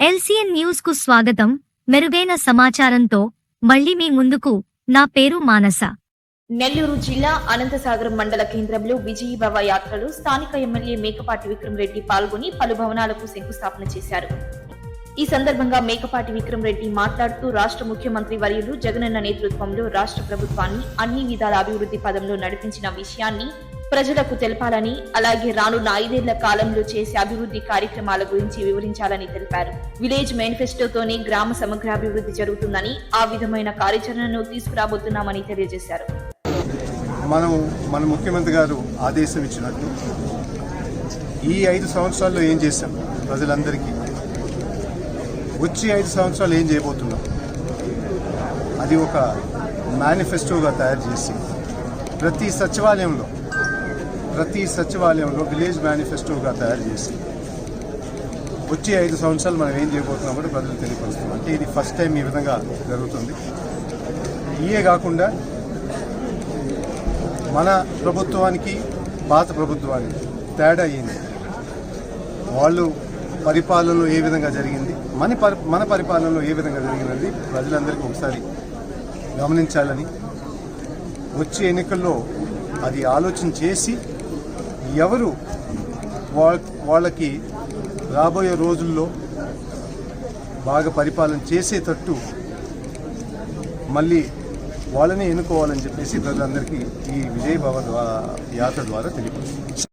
LCN న్యూస్కు స్వాగతం. మెరుగైన సమాచారంతో మళ్ళీ మీ ముందుకు నా పేరు మానస. నెల్లూరు జిల్లా అనంతసాగరం మండల కేంద్రంలో విజయీభవ యాత్రలో స్థానిక ఎమ్మెల్యే మేకపాటి విక్రమ్ రెడ్డి పాల్గొని పలు భవనాలకు శంకుస్థాపన చేశారు. ఈ సందర్భంగా మేకపాటి విక్రమ్ రెడ్డి మాట్లాడుతూ రాష్ట్ర ముఖ్యమంత్రి వర్యులు జగనన్న నేతృత్వంలో రాష్ట్ర ప్రభుత్వాన్ని అన్ని విధాల అభివృద్ధి పదంలో నడిపించిన విషయాన్ని ప్రజలకు తెలపాలని అలాగే రానున్న ఐదేళ్ళ కాలంలో చేసే అభివృద్ధి కార్యక్రమాల గురించి వివరించాలని తెలిపారు. విలేజ్ మేనిఫెస్టోతోనే గ్రామ సమగ్రాభివృద్ధి జరుగుతుందని ఆ విధమైన కార్యాచరణను తీసుకురాబోతున్నామని తెలియజేశారు. మనం మన ముఖ్యమంత్రి గారు ఆదేశం ఇచ్చినట్టు ఈ ఐదు సంవత్సరాల్లో ఏం చేశాం ప్రజలందరికీ? వచ్చే ఐదు సంవత్సరాలు ఏం చేయబోతున్నాం? అది ఒక మేనిఫెస్టోగా తయారు చేసి ప్రతి సచివాలయంలో ప్రతి సచివాలయంలో విలేజ్ మేనిఫెస్టోగా తయారు చేసి వచ్చే ఐదు సంవత్సరాలు మనం ఏం చేయబోతున్నాం కూడా ప్రజలకు తెలియపరుస్తున్నాం అంటే ఇది ఫస్ట్ టైం ఈ విధంగా జరుగుతుంది. ఇయే కాకుండా మన ప్రభుత్వానికి పాత ప్రభుత్వానికి తేడా అయ్యింది వాళ్ళు పరిపాలనలో ఏ విధంగా జరిగింది? మన పరి మన పరిపాలనలో ఏ విధంగా జరిగిందని ప్రజలందరికీ ఒకసారి గమనించాలని వచ్చే ఎన్నికల్లో అది ఆలోచన చేసి ఎవరు వాళ్ళకి రాబోయే రోజుల్లో బాగా పరిపాలన చేసేటట్టు మళ్ళీ వాళ్ళని ఎన్నుకోవాలని చెప్పేసి ప్రజలందరికీ ఈ విజయభవన్ ద్వారా యాత్ర ద్వారా తెలియపరుస్తుంది.